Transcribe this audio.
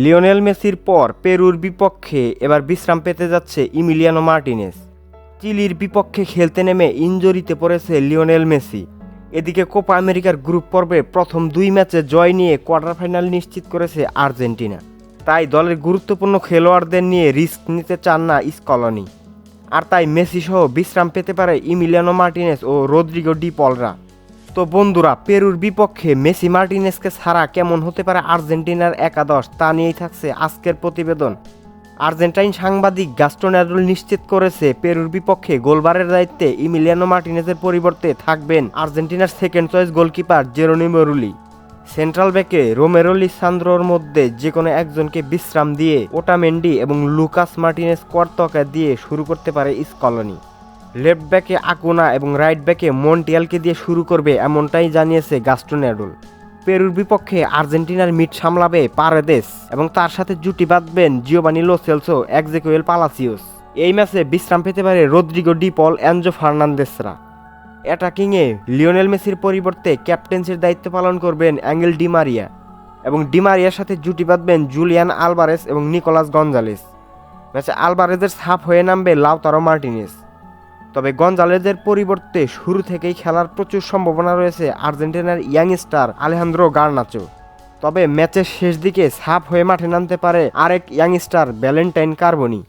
Lionel মেসির পর পেরুর বিপক্ষে এবার বিশ্রাম পেতে যাচ্ছে ইমিলিয়ানো মার্টিনেস। চিলির বিপক্ষে খেলতে নেমে ইনজুরিতে পড়েছে লিওনেল মেসি। এদিকে কোপা আমেরিকার গ্রুপ পর্বে প্রথম দুই ম্যাচে জয় নিয়ে কোয়ার্টার ফাইনাল নিশ্চিত করেছে আর্জেন্টিনা। তাই দলের গুরুত্বপূর্ণ খেলোয়াড়দের নিয়ে রিস্ক নিতে চান না স্কলনি আর তাই মেসি সহ বিশ্রাম পেতে পারে ইমিলিয়ানো মার্টিনেস ও রদ্রিগো ডি পলরা তো বন্ধুরা, পেরুর বিপক্ষে মেসি মার্টিনেসকে ছাড়া কেমন হতে পারে আর্জেন্টিনার একাদশ তা নিয়েই থাকছে আজকের প্রতিবেদন। আর্জেন্টাইন সাংবাদিক গাস্টোনাডল নিশ্চিত করেছে, পেরুর বিপক্ষে গোলবারের দায়িত্বে ইমিলিয়ানো মার্টিনেজের পরিবর্তে থাকবেন আর্জেন্টিনার second choice goalkeeper Geronimo Rulli central ব্যাকে রোমেরোলি সান্দ্রোর মধ্যে যে কোনো একজনকে বিশ্রাম দিয়ে ওটামেন্ডি এবং লুকাস মার্টিনেস কর্তকা দিয়ে শুরু করতে পারে স্কলনি লেফট ব্যাকে আকুনা এবং রাইট ব্যাকে মন্টিয়ালকে দিয়ে শুরু করবে এমনটাই জানিয়েছে গাস্টোনাডল পেরুর বিপক্ষে আর্জেন্টিনার মিট সামলাবে পারেদেস এবং তার সাথে জুটি বাঁধবেন জিওবানি লো সেলসো একজেকুয়েল পালাসিওস এই ম্যাচে বিশ্রাম পেতে পারে রদ্রিগো ডিপল অ্যাঞ্জো ফার্নান্দেসরা। অ্যাটাকিংয়ে লিওনেল মেসির পরিবর্তে ক্যাপ্টেন্সির দায়িত্ব পালন করবেন অ্যাঙ্গেল ডিমারিয়া এবং ডিমারিয়ার সাথে জুটি বাঁধবেন জুলিয়ান আলবারেস এবং নিকোলাস গঞ্জালেস। ম্যাচে আলবারেজের ছাপ হয়ে নামবে লাউতারো মার্টিনেস। তবে গঞ্জালেদের পরিবর্তে শুরু থেকেই খেলার প্রচুর সম্ভাবনা রয়েছে আর্জেন্টিনার ইয়াং স্টার আলেহান্দ্রো গার্নাচো। তবে ম্যাচের শেষ দিকে সাফ হয়ে মাঠে নামতে পারে আরেক ইয়াং স্টার ভ্যালেন্টাইন কার্বনি।